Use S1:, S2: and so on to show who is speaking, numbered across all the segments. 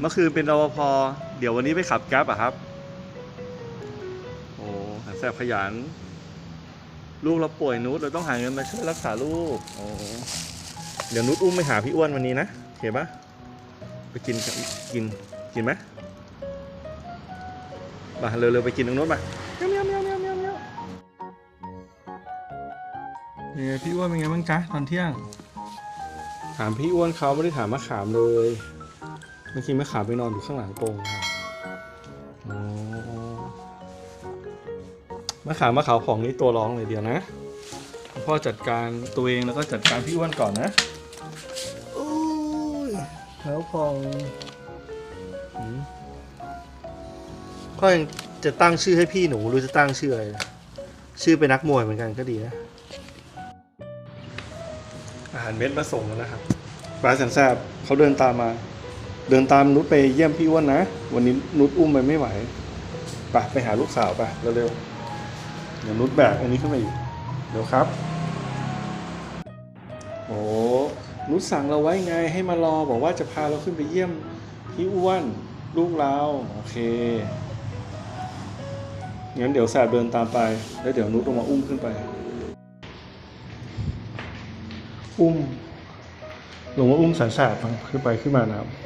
S1: เมื่อ
S2: คืนเป็นร
S1: ปภเดี๋ยววันนี้ไปขับแก๊ปอะครับ โอ้สันทราบขยัน ลูกเราป่วยนุชเราต้องหาเงินมาช่วยรักษาลูก โอ้เดี๋ยวนุชอุ้มไปหาพี่อ้วนวันนี้นะโอเห็นปะไปกินกันกินกินไหมมาเร็วๆไปกินตรงนู้นมาเมียวเมียวเมียวเมียวเมียวเมียวเนี่ยพี่อ้วนเป็นไงบ้างจ๊ะตอนเที่ยง ถามพี่อ้วนเขาไม่ได้ถามมะขามเลยเมื่อกี้มะขามไปนอนอยู่ข้างหลังโปงครับโอ้มะขามมะขาวของนี่ตัวร้องเลยเดียวนะพ่อจัดการตัวเองแล้วก็จัดการพี่อ้วนก่อนนะโอ้ยแล้วพองหืมพ่อยังจะตั้งชื่อให้พี่หนูหรือจะตั้งชื่ออะไรนะชื่อเป็นนักมวยเหมือนกันก็ดีนะ อาหารเม็ดมาส่งแล้วนะครับปลาแสนแซบเขาเดินตามมา เดินตามนุชไปเยี่ยมพี่อ้วนนะ วันนี้นุชอุ้มไปไม่ไหวไปไปหาลูกสาวไปเร็วๆเดี๋ยวนุชแบกอันนี้ขึ้นมาอีกเดี๋ยวครับ โอ้นุชสั่งเราไว้ไงให้มารอบอกว่าจะพาเราขึ้นไปเยี่ยมพี่อ้วนลูกเราโอเคงั้นเดี๋ยวแสบเดินตามไป แล้วเดี๋ยวนุชลงมาอุ้มขึ้นไป อุ้มลงว่าอุ้มสารสาบขึ้นไปขึ้นมานะครับ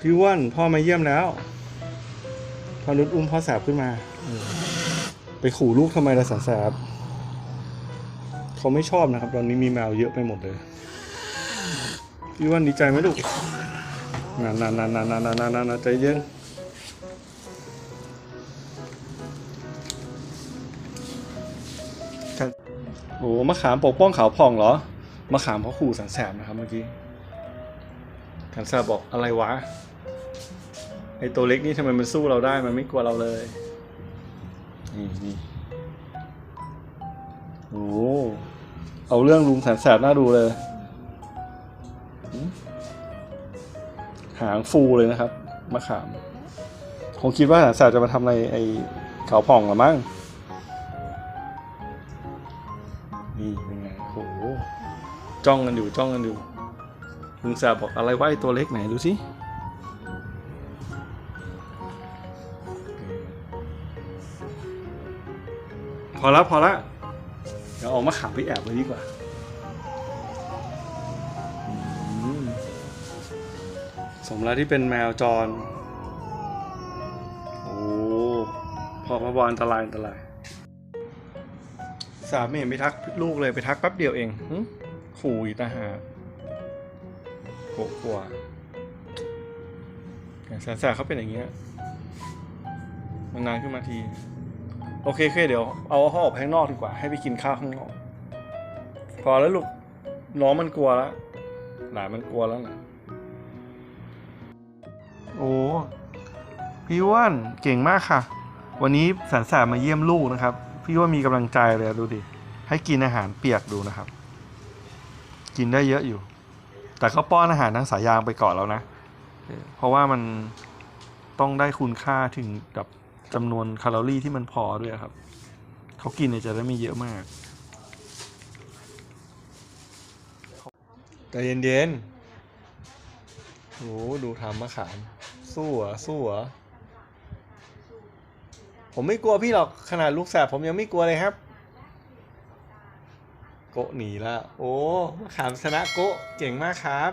S1: พี่ว้วนพ่อมาเยี่ยมแล้ว พอนุชอุ้มพ่อแสบขึ้นมาอไปขู่ลูกทำไมล่ะสาแสบเขาไม่ชอบนะครับ ตอนนี้มีแมวเยอะไปหมดเลย พี่ว้วนดีใจไหมลูกนานนานนานๆๆๆๆานนานใจเย็นโอ้มะขามปกป้องขาวผ่องเหรอมะขามเขาขู่สันแสบนะครับเมื่อกี้ สันแสบอกอะไรวะ ไอตัวเล็กนี่ทำไมมันสู้เราได้ มันไม่กลัวเราเลย นี่นี่โอ้เอาเรื่องลุงแสนแสบน่าดูเลย หางฟูเลยนะครับมะขาม คงคิดว่าแสนแสบจะมาทำอะไรไอขาผ่องหรือมั้ง นี่เป็นไงโหจ้องกันอยู่จ้องกันอยู่ ลุงแสบบอกอะไรว่าไอ้ตัวเล็กไหนดูสิพอละพอละเดี๋ยวออกมาขามไปแอบไว้ดีกว่าสมแล้วที่เป็นแมวจร โอ้พอพอบอลอันตรายอันตราย สามไม่เห็นไปทักลูกเลยไปทักแป๊บเดียวเองขู่อีตาหา โกกลัวอย่าแสนแสบเขาเป็นอย่างเงี้ยมันนานขึ้นมาที โอเคโอเคเดี๋ยวเอาเขาออกข้างนอกดีกว่า ให้ไปกินข้าวข้างนอก พอแล้วลูกน้องมันกลัวแล้วหลานมันกลัวแล้วนะโอ้พี่อ้วนเก่งมากค่ะ วันนี้แสนแสบมาเยี่ยมลูกนะครับ พี่ว่ามีกำลังใจเลยดูดิ ให้กินอาหารเปียกดูนะครับ กินได้เยอะอยู่ แต่ก็ป้อนอาหารทางสายยางไปก่อนแล้วนะ เพราะว่ามันต้องได้คุณค่าถึงกับจำนวนแคลอรี่ที่มันพอด้วยครับ เขากินเนี่ยจะได้ไม่เยอะมาก แต่เย็นๆโอ้ดูทำมะขาม สู้เหรอสู้เหรอผมไม่กลัวพี่หรอกขนาดลูกแสบผมยังไม่กลัวเลยครับ โกะหนีแล้วโอ้มะขามชนะโกะเก่งมากครับ